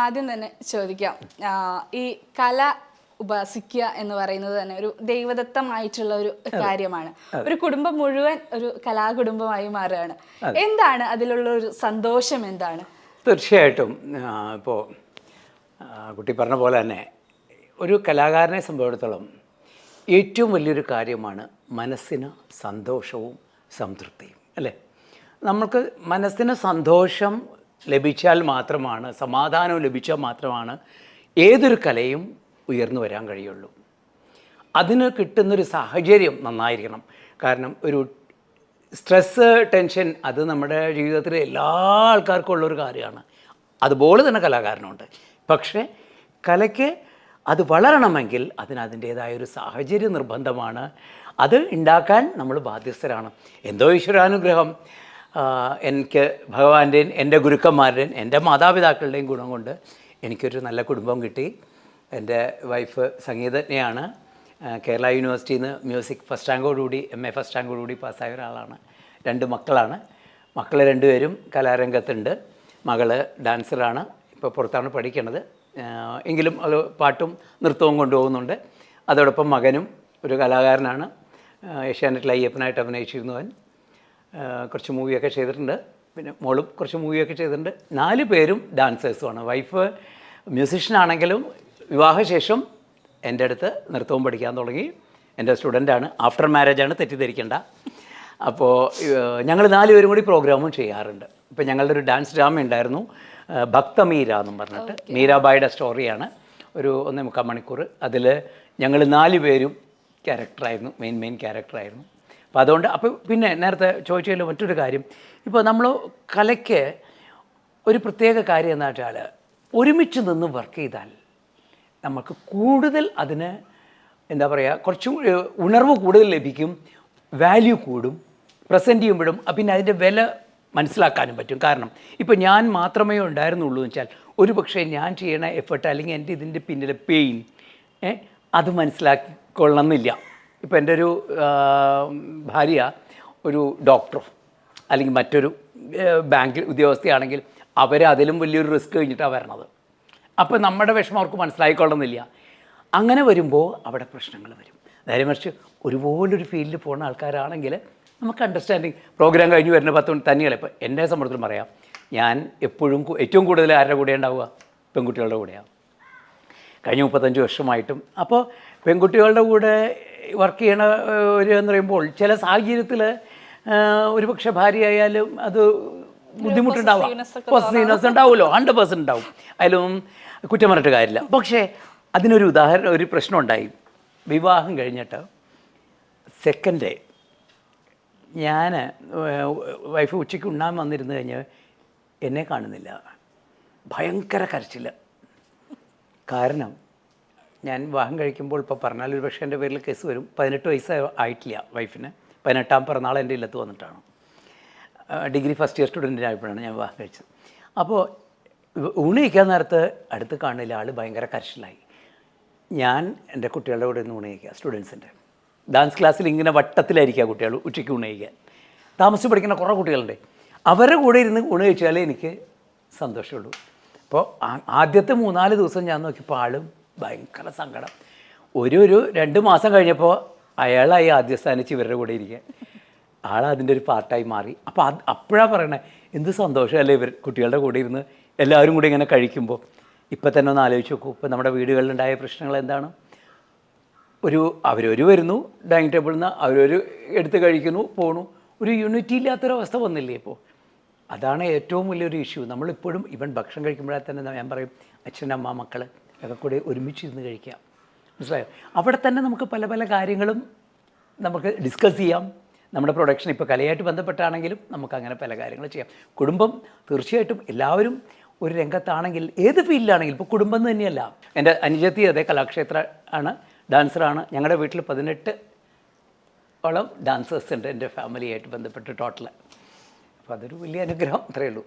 ആദ്യം തന്നെ ചോദിക്കാം. ഈ കല ഉപാസിക്കുക എന്ന് പറയുന്നത് തന്നെ ഒരു ദൈവദത്തമായിട്ടുള്ള ഒരു കാര്യമാണ്. ഒരു കുടുംബം മുഴുവൻ ഒരു കലാകുടുംബമായി മാറുകയാണ്. എന്താണ് അതിലുള്ള ഒരു സന്തോഷം എന്താണ്? തീർച്ചയായിട്ടും ഇപ്പോൾ കുട്ടി പറഞ്ഞ പോലെ തന്നെ ഒരു കലാകാരനെ സംബന്ധിച്ചിടത്തോളം ഏറ്റവും വലിയൊരു കാര്യമാണ് മനസ്സിന് സന്തോഷവും സംതൃപ്തിയും അല്ലേ? നമ്മൾക്ക് മനസ്സിന് സന്തോഷം ലഭിച്ചാൽ മാത്രമാണ് സമാധാനം ലഭിച്ചാൽ മാത്രമാണ് ഏതൊരു കലയും ഉയർന്നു വരാൻ കഴിയുള്ളൂ. അതിന് കിട്ടുന്നൊരു സാഹചര്യം നന്നായിരിക്കണം. കാരണം ഒരു സ്ട്രെസ്സ് ടെൻഷൻ അത് നമ്മുടെ ജീവിതത്തിലെ എല്ലാ ആൾക്കാർക്കും ഉള്ളൊരു കാര്യമാണ്. അതുപോലെ തന്നെ കലാകാരനുണ്ട്. പക്ഷേ കലയ്ക്ക് അത് വളരണമെങ്കിൽ അതിന് അതിന്റേതായ ഒരു സാഹചര്യ നിർബന്ധമാണ്. അത് ഉണ്ടാക്കാൻ നമ്മൾ ബാധ്യസ്ഥരാണ്. എന്തോ ഈശ്വരാനുഗ്രഹം. എനിക്ക് ഭഗവാന്റെയും എന്റെ ഗുരുക്കന്മാരുടെയും എന്റെ മാതാപിതാക്കളുടെയും ഗുണം കൊണ്ട് എനിക്കൊരു നല്ല കുടുംബം കിട്ടി. എന്റെ വൈഫ് സംഗീതജ്ഞയാണ്. കേരള യൂണിവേഴ്സിറ്റിയിൽ നിന്ന് മ്യൂസിക് ഫസ്റ്റ് റാങ്കോടുകൂടി എം എ ഫസ്റ്റ് റാങ്കോടുകൂടി പാസ്സായ ഒരാളാണ്. രണ്ട് മക്കളാണ്. മക്കൾ രണ്ടുപേരും കലാരംഗത്തുണ്ട്. മകൾ ഡാൻസറാണ്. ഇപ്പോൾ പുറത്താണ് പഠിക്കണത്. എങ്കിലും അത് പാട്ടും നൃത്തവും കൊണ്ടുപോകുന്നുണ്ട്. അതോടൊപ്പം മകനും ഒരു കലാകാരനാണ്. ഏഷ്യാനെറ്റിൽ അയ്യപ്പനായിട്ട് അഭിനയിച്ചിരുന്നു അവൻ ആ, കുറച്ച് മൂവിയൊക്കെ ചെയ്തിട്ടുണ്ട്. പിന്നെ മോളും കുറച്ച് മൂവിയൊക്കെ ചെയ്തിട്ടുണ്ട്. നാല് പേരും ഡാൻസേഴ്സുമാണ്. വൈഫ് മ്യൂസിഷ്യനാണെങ്കിലും വിവാഹശേഷം എന്റെ അടുത്ത് നൃത്തവും പഠിക്കാൻ തുടങ്ങി. എന്റെ സ്റ്റുഡന്റാണ്. ആഫ്റ്റർ മാരേജാണ് തെറ്റിദ്ധരിക്കേണ്ട. അപ്പോൾ ഞങ്ങൾ നാലുപേരും കൂടി പ്രോഗ്രാമും ചെയ്യാറുണ്ട്. ഇപ്പോൾ ഞങ്ങളുടെ ഒരു ഡാൻസ് ഡ്രാമ ഉണ്ടായിരുന്നു. ഭക്തമീര എന്നും പറഞ്ഞിട്ട്. മീരാബായിയുടെ സ്റ്റോറിയാണ്. ഒരു ഒന്നേ മുക്കാൽ മണിക്കൂർ അതിൽ ഞങ്ങൾ നാല് പേരും ക്യാരക്ടറായിരുന്നു. Main main ക്യാരക്ടറായിരുന്നു. അപ്പോൾ അതുകൊണ്ട് അപ്പോൾ പിന്നെ നേരത്തെ ചോദിച്ചതിൽ മറ്റൊരു കാര്യം. ഇപ്പോൾ നമ്മൾ കലയ്ക്ക് ഒരു പ്രത്യേക കാര്യം എന്ന് വെച്ചാൽ ഒരുമിച്ച് നിന്ന് വർക്ക് ചെയ്താൽ നമുക്ക് കൂടുതൽ അതിന് എന്താ പറയുക കുറച്ചും ഉണർവ് കൂടുതൽ ലഭിക്കും വാല്യൂ കൂടും പ്രസന്റ് ചെയ്യുമ്പോഴും പിന്നെ അതിന്റെ വില മനസ്സിലാക്കാനും പറ്റും. കാരണം ഇപ്പോൾ ഞാൻ മാത്രമേ ഉണ്ടായിരുന്നുള്ളൂ എന്ന് വെച്ചാൽ ഒരു പക്ഷേ ഞാൻ ചെയ്യണ എഫേർട്ട് അല്ലെങ്കിൽ എന്റെ ഇതിന്റെ പിന്നിലെ പെയിൻ അത് മനസ്സിലാക്കിക്കൊള്ളണമെന്നില്ല. ഇപ്പോൾ എന്റെ ഒരു ഭാര്യ ഒരു ഡോക്ടറോ അല്ലെങ്കിൽ മറ്റൊരു ബാങ്കിൽ ഉദ്യോഗസ്ഥയാണെങ്കിൽ അവർ അതിലും വലിയൊരു റിസ്ക് കഴിഞ്ഞിട്ടാണ് വരണത്. അപ്പോൾ നമ്മുടെ വിഷമം അവർക്ക് മനസ്സിലായിക്കൊള്ളുന്നില്ല. അങ്ങനെ വരുമ്പോൾ അവിടെ പ്രശ്നങ്ങൾ വരും. നേരെ മറിച്ച് ഒരുപോലൊരു ഫീൽഡിൽ പോകുന്ന ആൾക്കാരാണെങ്കിൽ നമുക്ക് അണ്ടർസ്റ്റാൻഡിങ് പ്രോഗ്രാം കഴിഞ്ഞ് വരുന്ന പത്ത് മണി തന്നെയല്ല? ഇപ്പോൾ എന്റെ സംബന്ധത്തിൽ പറയാം ഞാൻ എപ്പോഴും ഏറ്റവും കൂടുതൽ ആരുടെ കൂടെ ഉണ്ടാവുക? പെൺകുട്ടികളുടെ കൂടെയാണ് കഴിഞ്ഞ മുപ്പത്തഞ്ച് വർഷമായിട്ടും. അപ്പോൾ പെൺകുട്ടികളുടെ കൂടെ വർക്ക് ചെയ്യണ ഒരു എന്ന് പറയുമ്പോൾ ചില സാഹചര്യത്തിൽ ഒരു പക്ഷേ ഭാര്യയായാലും അത് ബുദ്ധിമുട്ടുണ്ടാവാം. പോസിറ്റീവ്നെസ് ഉണ്ടാവുമല്ലോ. ഹൺഡ്രഡ് പേഴ്സന്റ് ഉണ്ടാവും. അതിലും കുറ്റം പറഞ്ഞിട്ട് കാര്യമില്ല. പക്ഷേ അതിനൊരു ഉദാഹരണം ഒരു പ്രശ്നം ഉണ്ടായി വിവാഹം കഴിഞ്ഞിട്ട് സെക്കൻഡ് ഡേ ഞാൻ വൈഫ് ഉച്ചയ്ക്ക് ഉണ്ണാൻ വന്നിരുന്നു കഴിഞ്ഞാൽ എന്നെ കാണുന്നില്ല. ഭയങ്കര കരച്ചില്ല കാരണം ഞാൻ വിവാഹം കഴിക്കുമ്പോൾ ഇപ്പോൾ പറഞ്ഞാൽ ഒരു പക്ഷേ എന്റെ പേരിൽ കേസ് വരും. പതിനെട്ട് വയസ്സ് ആയിട്ടില്ല വൈഫിന്. പതിനെട്ടാം പിറന്നാൾ എന്റെ ഇല്ലത്ത് വന്നിട്ടാണ്. ഡിഗ്രി ഫസ്റ്റ് ഇയർ സ്റ്റുഡന്റിനായപ്പോഴാണ് ഞാൻ വിവാഹം കഴിച്ചത്. അപ്പോൾ ഊണ് കഴിക്കാൻ നേരത്ത് അടുത്ത് കാണില്ല ആൾ ഭയങ്കര കരച്ചിലായി. ഞാൻ എന്റെ കുട്ടികളുടെ കൂടെ ഊണ് കഴിക്കുക സ്റ്റുഡൻസിന്റെ. ഡാൻസ് ക്ലാസ്സിൽ ഇങ്ങനെ വട്ടത്തിലായിരിക്കുക കുട്ടികൾ ഉച്ചയ്ക്ക് ഊണ് കഴിക്കാൻ താമസിച്ച് പഠിക്കുന്ന കുറേ കുട്ടികളുണ്ട്. അവരുടെ കൂടെ ഇരുന്ന് ഊണ് കഴിച്ചാലേ എനിക്ക് സന്തോഷമുള്ളൂ. അപ്പോൾ ആദ്യത്തെ മൂന്നാൽ ദിവസം ഞാൻ നോക്കിയപ്പോൾ ആളും ഭയങ്കര സങ്കടം. ഒരു ഒരു രണ്ട് മാസം കഴിഞ്ഞപ്പോൾ അയാളായി ആദ്യ സ്ഥാനിച്ച് ഇവരുടെ കൂടെ ഇരിക്കുക ആൾ അതിന്റെ ഒരു പാർട്ടായി മാറി. അപ്പോൾ അത് അപ്പോഴാണ് പറയണേ എന്ത് സന്തോഷമല്ലേ ഇവർ കുട്ടികളുടെ കൂടെ ഇരുന്ന് എല്ലാവരും കൂടി ഇങ്ങനെ കഴിക്കുമ്പോൾ ഇപ്പം തന്നെ ഒന്ന് ആലോചിച്ച് നോക്കൂ. ഇപ്പം നമ്മുടെ വീടുകളിലുണ്ടായ പ്രശ്നങ്ങൾ എന്താണ്? ഒരു അവരൊരു വരുന്നു ഡൈനിങ് ടേബിളിൽ നിന്ന് അവരൊരു എടുത്ത് കഴിക്കുന്നു പോണു. ഒരു യൂണിറ്റി ഇല്ലാത്തൊരവസ്ഥ വന്നില്ലേ ഇപ്പോൾ അതാണ് ഏറ്റവും വലിയൊരു ഇഷ്യൂ നമ്മളിപ്പോഴും ഇവൻ ഭക്ഷണം കഴിക്കുമ്പോഴേ തന്നെ ഞാൻ പറയും അച്ഛനമ്മ മക്കൾ ഒക്കെ കൂടി ഒരുമിച്ചിരുന്ന് കഴിക്കാം. മനസ്സിലായോ? അവിടെ തന്നെ നമുക്ക് പല പല കാര്യങ്ങളും നമുക്ക് ഡിസ്കസ് ചെയ്യാം. നമ്മുടെ പ്രൊഡക്ഷൻ ഇപ്പോൾ കലയായിട്ട് ബന്ധപ്പെട്ടാണെങ്കിലും നമുക്ക് അങ്ങനെ പല കാര്യങ്ങൾ ചെയ്യാം. കുടുംബം തീർച്ചയായിട്ടും എല്ലാവരും ഒരു രംഗത്താണെങ്കിൽ ഏത് ഫീൽഡിലാണെങ്കിലും ഇപ്പോൾ കുടുംബം തന്നെയല്ല. എന്റെ അനുജത്തി അതേ കലാക്ഷേത്ര ആണ് ഡാൻസറാണ് ഞങ്ങളുടെ വീട്ടിൽ പതിനെട്ട് ഓളം ഡാൻസേഴ്സ് ഉണ്ട് എന്റെ ഫാമിലിയായിട്ട് ബന്ധപ്പെട്ട് ടോട്ടൽ അപ്പോൾ അതൊരു വലിയ അനുഗ്രഹം അത്രയേ ഉള്ളൂ.